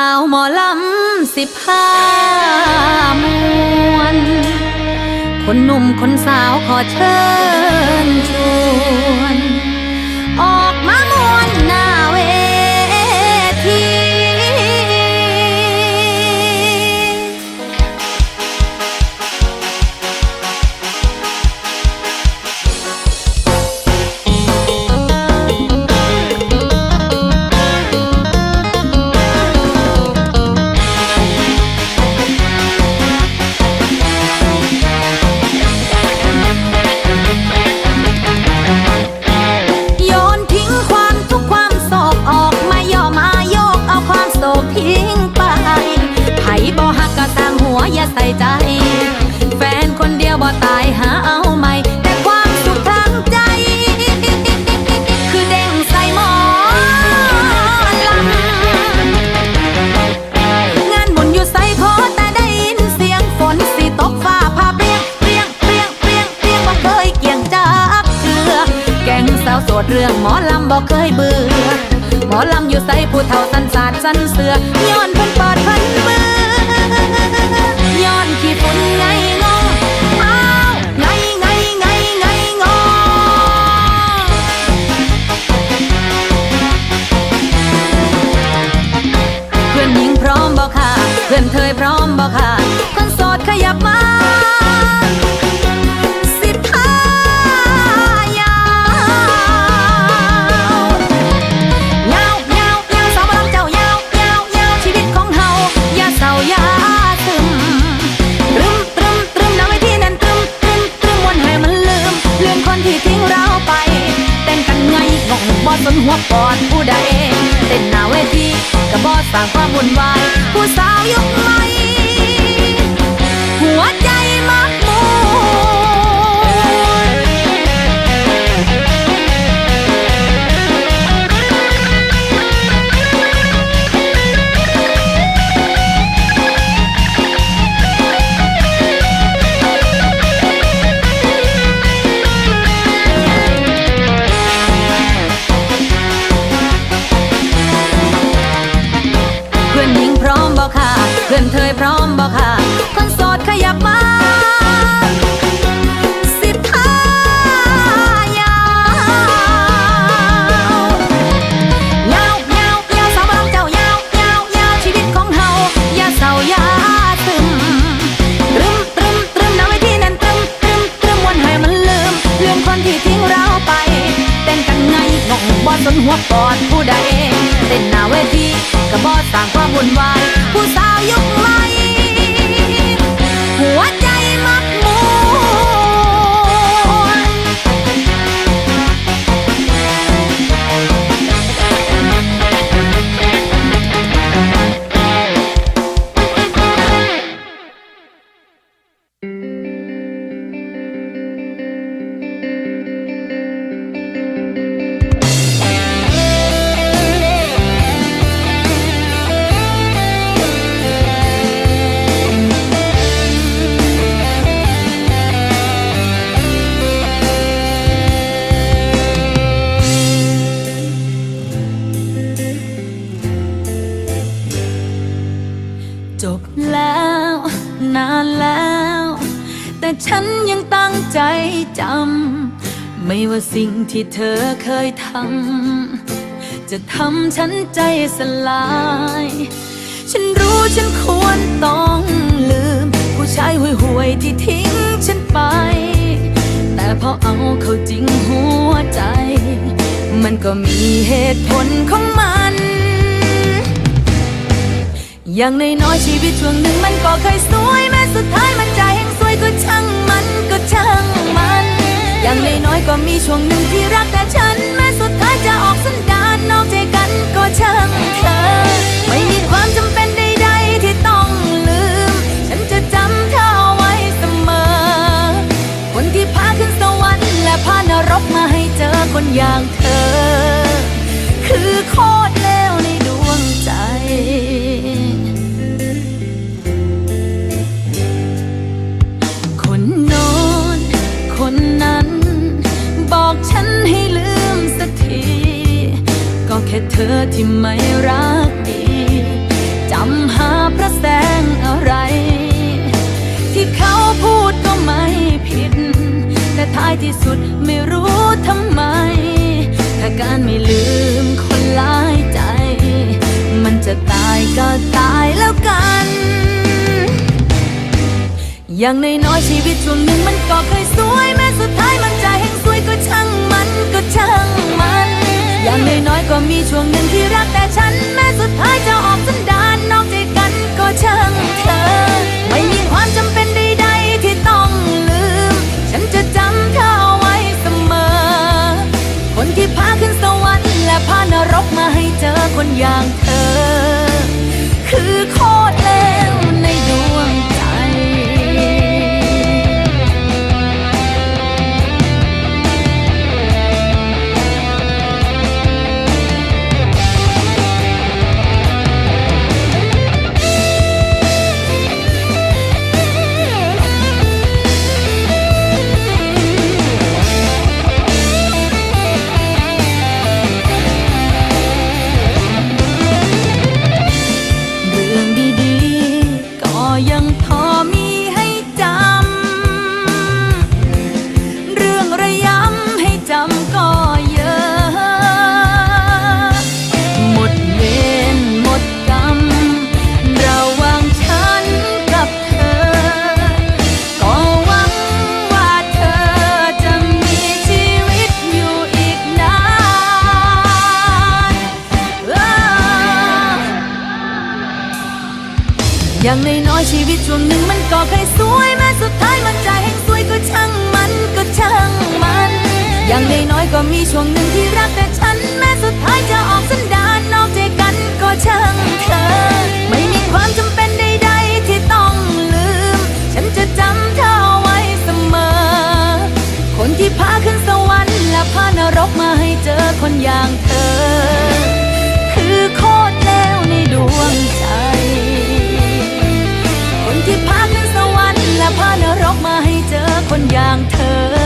าวหมอลำสิบห้ามวน คนหนุ่มคนสาวขอเชิญชวน ออก สร้างความวุ่นวายผู้สาวยุคใหม่ เธอพร้อมบอกค่ะ สนหัวปอดผู้ใดเต้นหน้าเวทีกระบอสร้างความวุ่นวาย ผู้สาวยุคใหม่หัวใจ สิ่งที่เธอเคยทำจะทำฉันใจสลาย ฉันรู้ฉันควรต้องลืม ผู้ชายห่วยหวยๆที่ทิ้งฉันไป แต่พอเอาเข้าจริงหัวใจ มันก็มีเหตุผลของมัน อย่างในน้อยชีวิตช่วงหนึ่งมันก็เคยสวยแม้สุดท้ายมันจะแห่งสวยก็ช่าง อย่างน้อยๆก็มีช่วงหนึ่งที่รักแต่ฉัน แม้สุดท้ายจะออกสันดา ที่ไม่รักดีจำหาพระแสงอะไร ที่เขาพูดก็ไม่ผิด แต่ท้ายที่สุดไม่รู้ทำไม ถ้าการไม่ลืมคนหลายใจ มันจะตายก็ตายแล้วกัน อย่างในน้อยชีวิตช่วงหนึ่งมันก็เคยสวยแม้สุดท้ายมันจะแห่งสวยก็ช่างมันก็ช่างมัน อย่น้อยๆก็มีช่วงหนึ่งที่รักแต่ฉันแม้ อย่างน้อยชีวิตช่วงหนึ่งมันก็เคยสวยแม้สุดท้ายมันจะแห่งสวยก็ช่างมันก็ช่างมัน อย่างน้อยก็มีช่วงหนึ่งที่รักแต่ฉัน แม้สุดท้ายจะออกสันดานนอกใจกันก็ช่างเธอ ไม่มีความจำเป็นใดๆที่ต้องลืม ฉันจะจำเธอไว้เสมอ คนที่พาขึ้นสวรรค์และพานรกมาให้เจอคนอย่างเธอ คือโคตรแล้วในดวงใจ อคนอย่างเธอคือ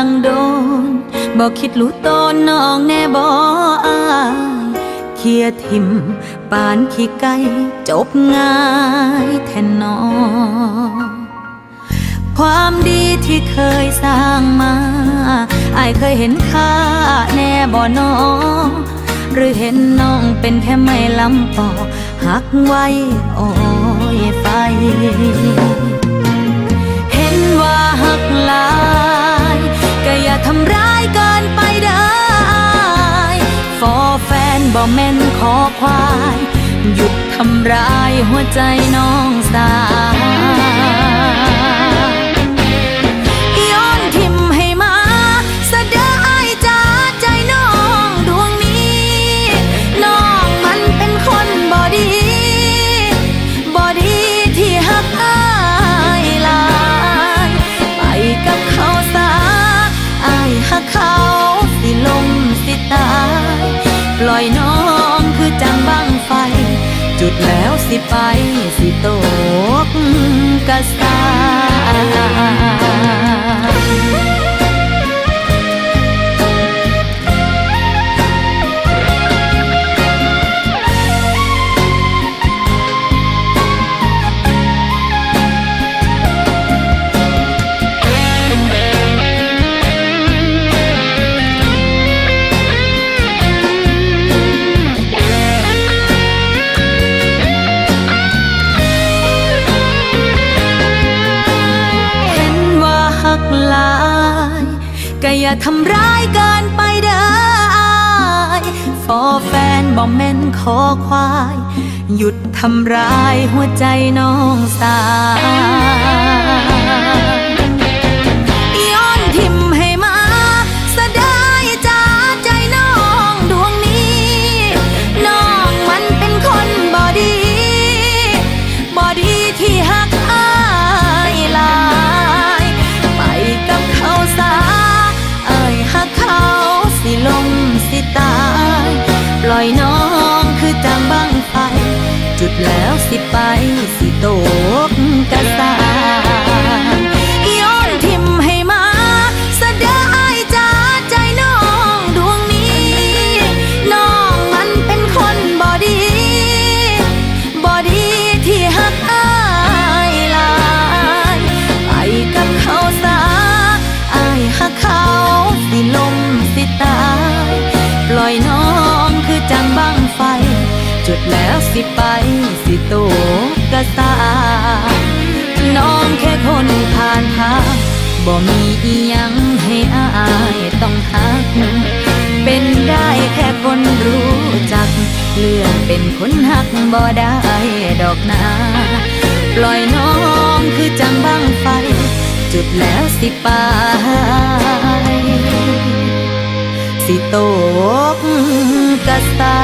ตั้งโดนบอกคิดรู้ตนน้องแน่บออายเคลียทิมปานขี้ไก่จบง่ายแทนนอความดีที่เคยสร้างมาอายเคยเห็นค่าแน่บ่นอหรือเห็นน้องเป็นแค่ไม่ลำปอหักไว้โอ้ยไฟ เห็นว่าหักลายก็อย่า ทำร้ายเกินไปได้ฟอแฟนบ่แม่นขอควาย หยุดทำร้ายหัวใจน้องสาว ไปสิตกกระส ลายก็อย่าทำร้ายเกินไปเด้ออายฟอแฟนบ่แม่นขอควาย หยุดทำร้ายหัวใจน้องสาว ตกกระสานย้อนทิมให้มาสะเดายจาใจน้องดวงนี้ น้องมันเป็นคนบ่ดีบอดีที่หักอายลายไปกับเขาสาอายหักเขาสิลมสิตายปล่อยน้องคือจังบังไฟ จุดแล้วสิไปสิโตกระ สาน้องแค่คนผ่านทางบ่มีอียังให้อายต้องหัก เป็นได้แค่คนรู้จัก เลื่อนเป็นคนหักบ่ได้ดอกนาปล่อยน้องคือจังบังไฟ จุดแล้วสิไปสิโตกกระสา